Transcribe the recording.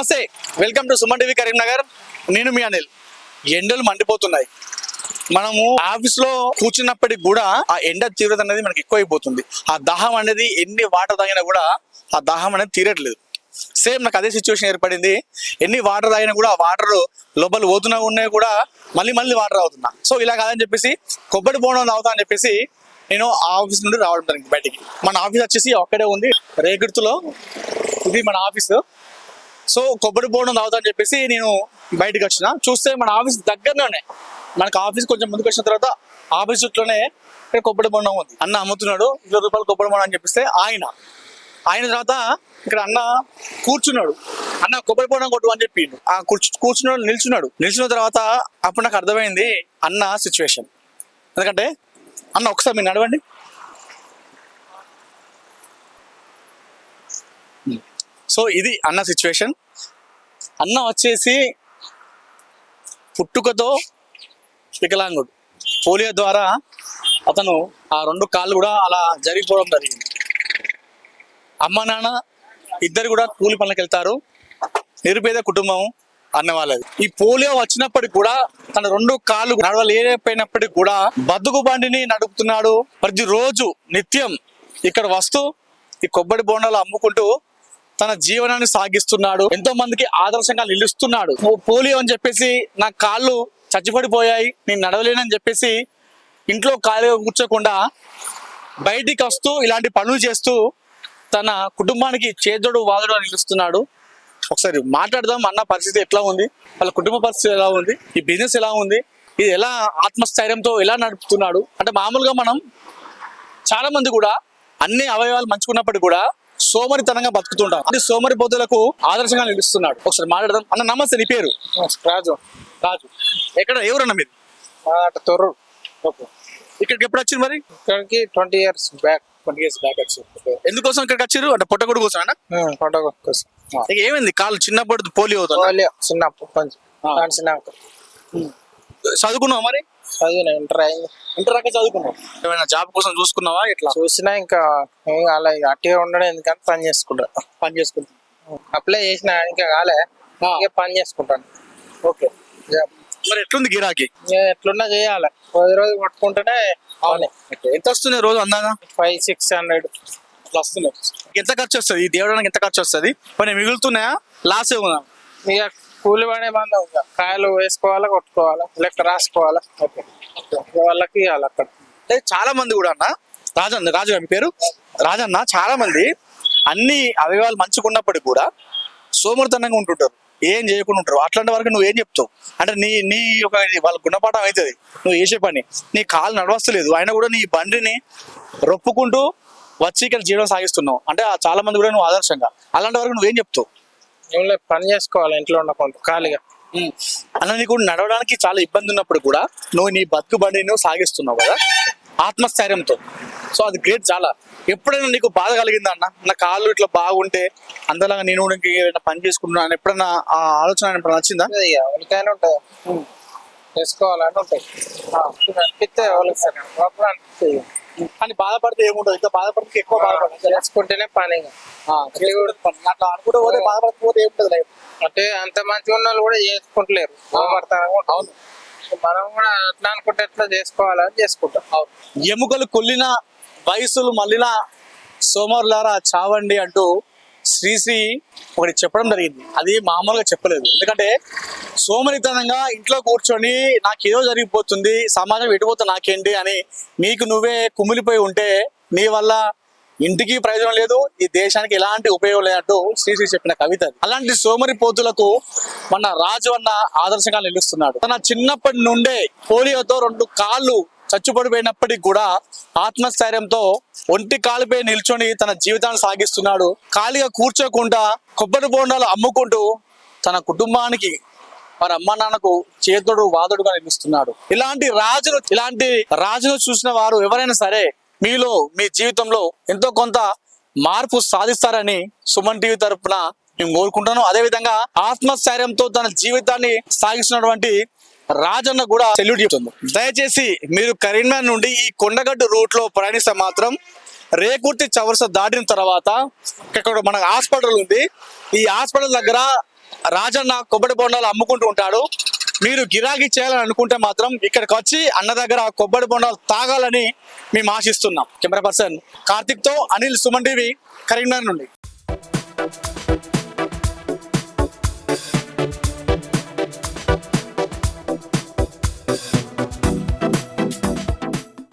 నమస్తే welcome to Suman TV Karimnagar. నేను మీ అనిల్. ఎండలు మండిపోతున్నాయి. మనము ఆఫీస్లో కూర్చున్నప్పటికి కూడా ఆ ఎండ తీవ్రత అనేది మనకి ఎక్కువ అయిపోతుంది ఆ దాహం అనేది ఎన్ని వాటర్ తాగినా కూడా ఆ దాహం అనేది తీరట్లేదు. సేమ్ నాకు అదే సిచ్యువేషన్ ఏర్పడింది. ఎన్ని వాటర్ తాగినా కూడా ఆ వాటర్ లోపల పోతున్నా ఉన్నాయి కూడా మళ్ళీ మళ్ళీ వాటర్ అవుతున్నా సో ఇలా కాదని చెప్పేసి కొబ్బరి బోనం తాగుతా అని చెప్పేసి నేను ఆఫీస్ నుండి రావడం జరిగింది బయటికి. మన ఆఫీస్ వచ్చేసి ఒక్కడే ఉంది. రేగుర్తులో. ఇది మన ఆఫీస్. సో కొబ్బరి బోండం తాగుతా అని చెప్పేసి నేను బయటకు వచ్చిన. చూస్తే మన ఆఫీస్ దగ్గరలోనే మనకు ఆఫీస్ కొంచెం ముందుకు వచ్చిన తర్వాత ఆఫీస్ చుట్టూనే ఇక్కడ కొబ్బరి బోండం ఉంది. అన్న అమ్ముతున్నాడు ఇరవై రూపాయలు కొబ్బరి బోండం అని చెప్పిస్తే ఆయన. ఆయన తర్వాత ఇక్కడ అన్న కూర్చున్నాడు. అన్న కొబ్బరి బోండం కొట్టు అని చెప్పిండు. ఆ కూర్చు కూర్చున్నాడు నిల్చున్నాడు. నిల్చున్న తర్వాత అప్పుడు నాకు అర్థమైంది అన్న సిచ్యువేషన్ ఎందుకంటే అన్న ఒకసారి మీరు నడవండి. సో ఇది అన్న సిచ్యువేషన్ అన్న వచ్చేసి పుట్టుకతో వికలాంగుడు. పోలియో ద్వారా అతను ఆ రెండు కాళ్ళు కూడా అలా జరిగిపోవడం జరిగింది. అమ్మ నాన్న ఇద్దరు కూడా కూలి పనులకు వెళ్తారు. నిరుపేద కుటుంబం అన్న వాళ్ళది. ఈ పోలియో వచ్చినప్పటికి కూడా తన రెండు కాళ్ళు నడవలేకపోయినప్పటికి కూడా బతుకు బండిని నడుపుతున్నాడు. ప్రతిరోజు నిత్యం ఇక్కడ వస్తూ ఈ కొబ్బరి బోండాలు అమ్ముకుంటూ తన జీవనాన్ని సాగిస్తున్నాడు. ఎంతో మందికి ఆదర్శంగా నిలుస్తున్నాడు. ఓ పోలియో అని చెప్పేసి నా కాళ్ళు చచ్చిపడిపోయాయి. నేను నడవలేనని చెప్పేసి ఇంట్లో ఖాళీగా కూర్చోకుండా బయటికి వస్తూ ఇలాంటి పనులు చేస్తూ తన కుటుంబానికి చేదోడు అని నిలుస్తున్నాడు. ఒకసారి మాట్లాడదాం అన్న పరిస్థితి ఎట్లా ఉంది? వాళ్ళ కుటుంబ పరిస్థితి ఎలా ఉంది? ఈ బిజినెస్ ఎలా ఉంది? ఇది ఎలా ఆత్మస్థైర్యంతో ఎలా నడుపుతున్నాడు? అంటే మామూలుగా మనం చాలా మంది కూడా అన్ని అవయవాలు మంచుకున్నప్పటికీ కూడా సోమరితనంగా బతుకుతుంటాం. అంటే సోమరి పోతులకు ఆదర్శంగా నిలుస్తున్నాడు. ఒకసారి మాట్లాడదాం. అన్న నమస్తే నీ పేరు? రాజు. రాజు. ఎక్కడ ఎవరన్నా మీరు తొర్రు. ఓకే. ఇక్కడికి ఎప్పుడు వచ్చింది మరి? ఇక్కడికి twenty years back. Twenty years back వచ్చి ఎందుకోసం ఇక్కడికి వచ్చారు? అంటే పొట్టగొడు కోసం అన్న? పండుగ కోసం. ఏమైంది? కాళ్ళు చిన్నప్పుడు పోలియో పోలియో చిన్నప్పుడు కొంచెం చిన్నాక చదువుకున్నావా మరి? చదివిన ఇంటర్ అయింది. ఇంటర్ దాకా చదువుకున్నావు? ఏమైనా జాబ్ కోసం చూసుకున్నావా ఎట్లా చూసినా ఇంకా ఏం కాలే ఇక అట్టిగా ఉండడం ఎందుకంటే పని చేసుకుంటా పని చేసుకుంటున్నావు అప్లై చేసిన ఇంకా కాలే. ఇక పని చేసుకుంటాను. ఓకే. మరి ఎట్లుంది గిరాకీ? ఎట్లున్నా చేయాలి. రోజు రోజు పట్టుకుంటేనే పని. ఎంత వస్తుంది రోజు అందాగా? Five six hundred. అట్లా వస్తున్నాయి ఎంత ఖర్చు వస్తుంది? ఈ దేవడానికి ఎంత ఖర్చు వస్తుంది? మరి మిగులుతున్నాయా? లాస్ ఏమన్నా ఇక కూలి పడే బంధం కాయలు వేసుకోవాలా కొట్టుకోవాలా లెక్క రాసుకోవాలా. ఓకే. వాళ్ళకి ఇవ్వాలి అక్కడ. అంటే చాలా మంది కూడా అన్న రాజన్న రాజు గారి పేరు? రాజన్న చాలా మంది అన్ని అవయవాలు మంచుకున్నప్పటికి కూడా సోమరితనంగా ఉంటుంటారు. ఏం చేయకుండా ఉంటారు. అట్లాంటి వరకు నువ్వు ఏం చెప్తావు? అంటే నీ నీ ఒక వాళ్ళ గుణపాఠం అవుతుంది. నువ్వు చేసే పని. నీ కాలు నడవస్తలేదు. అయినా కూడా నీ బండిని రొప్పుకుంటూ వచ్చి ఇక్కడ జీవనం సాగిస్తున్నావు. అంటే ఆ చాలా మంది కూడా నువ్వు ఆదర్శంగా. అలాంటి వరకు నువ్వేం చెప్తావు? ఏం లేదు పని చేసుకోవాలి ఇంట్లో ఉండకుండా ఖాళీగా. అలా నీకు నడవడానికి చాలా ఇబ్బంది ఉన్నప్పుడు కూడా నువ్వు నీ బతుకు బండిని నువ్వు సాగిస్తున్నావు కదా? ఆత్మస్థైర్యంతో. సో అది గ్రేట్ చాలా. ఎప్పుడైనా నీకు బాధ కలిగిందా అన్న? నా కాళ్ళు ఇట్లా బాగుంటే అందలాగా నేను ఏదైనా పని చేసుకుంటున్నాను ఎప్పుడైనా ఆ ఆలోచన ఇక ఎవరికైనా ఉంటుంది చేసుకోవాలని ఉంటాయి. అనిపిస్తే ఎవరికి. కానీ బాధపడితే ఏముంటుంది ఇంకా బాధపడితే ఎక్కువ బాధపడదు చేసుకుంటేనే పని. అట్లా అనుకుంటే పోతే బాధపడకపోతే ఏముంటుంది లైఫ్. అంటే అంత మంచిగా ఉన్న వాళ్ళు కూడా చేసుకుంటలేరు. ఉంటారు. మనం కూడా ఎట్లా అనుకుంటే ఎట్లా చేసుకోవాలని చేసుకుంటాం. ఎముకలు కొల్లిన వయసులు మళ్ళిన సోమరులారా చావండి అంటూ శ్రీశ్రీ ఒకటి చెప్పడం జరిగింది. అది మామూలుగా చెప్పలేదు. ఎందుకంటే సోమరితనంగా ఇంట్లో కూర్చొని నాకేదో జరిగిపోతుంది సమాజం ఎటుపోతే నాకేంటి అని నీకు నువ్వే కుమిలిపోయి ఉంటే నీ వల్ల ఇంటికి ప్రయోజనం లేదు ఈ దేశానికి ఎలాంటి ఉపయోగం లేదంటూ శ్రీశ్రీ చెప్పిన కవిత అలాంటి సోమరి పోతులకు మన రాజు అన్న ఆదర్శంగా నిలుస్తున్నాడు. తన చిన్నప్పటి నుండే పోలియోతో రెండు కాళ్ళు చచ్చుపడిపోయినప్పటికీ కూడా ఆత్మస్థైర్యంతో ఒంటి కాలుపై నిల్చొని తన జీవితాన్ని సాగిస్తున్నాడు. ఖాళీగా కూర్చోకుండా కొబ్బరి బోండాలు అమ్ముకుంటూ తన కుటుంబానికి వారి అమ్మ నాన్నకు చేతుడు వాదుడుగా నిలుస్తున్నాడు. ఇలాంటి రాజును ఇలాంటి రాజును చూసిన వారు ఎవరైనా సరే మీలో మీ జీవితంలో ఎంతో కొంత మార్పు సాధిస్తారని సుమన్ టీవీ తరఫున మేము కోరుకుంటాను. అదే విధంగా ఆత్మస్థైర్యంతో తన జీవితాన్ని సాగిస్తున్నటువంటి రాజన్న కూడా సెల్యూట్ చెప్తుంది దయచేసి మీరు కరీంనగర్ నుండి ఈ కొండగట్టు రూట్లో ప్రయాణిస్తే మాత్రం రేకుర్తి చవరస దాటిన తర్వాత ఇక్కడ మన హాస్పిటల్ ఉంది. ఈ హాస్పిటల్ దగ్గర రాజన్న కొబ్బరి బొండాలు అమ్ముకుంటూ ఉంటాడు. మీరు గిరాకీ చేయాలని అనుకుంటే మాత్రం ఇక్కడికి వచ్చి అన్న దగ్గర కొబ్బరి బొండాలు తాగాలని మేము ఆశిస్తున్నాం. కెమెరా పర్సన్ కార్తిక్తో అనిల్ సుమన్ టీవీ కరీంనగర్ నుండి.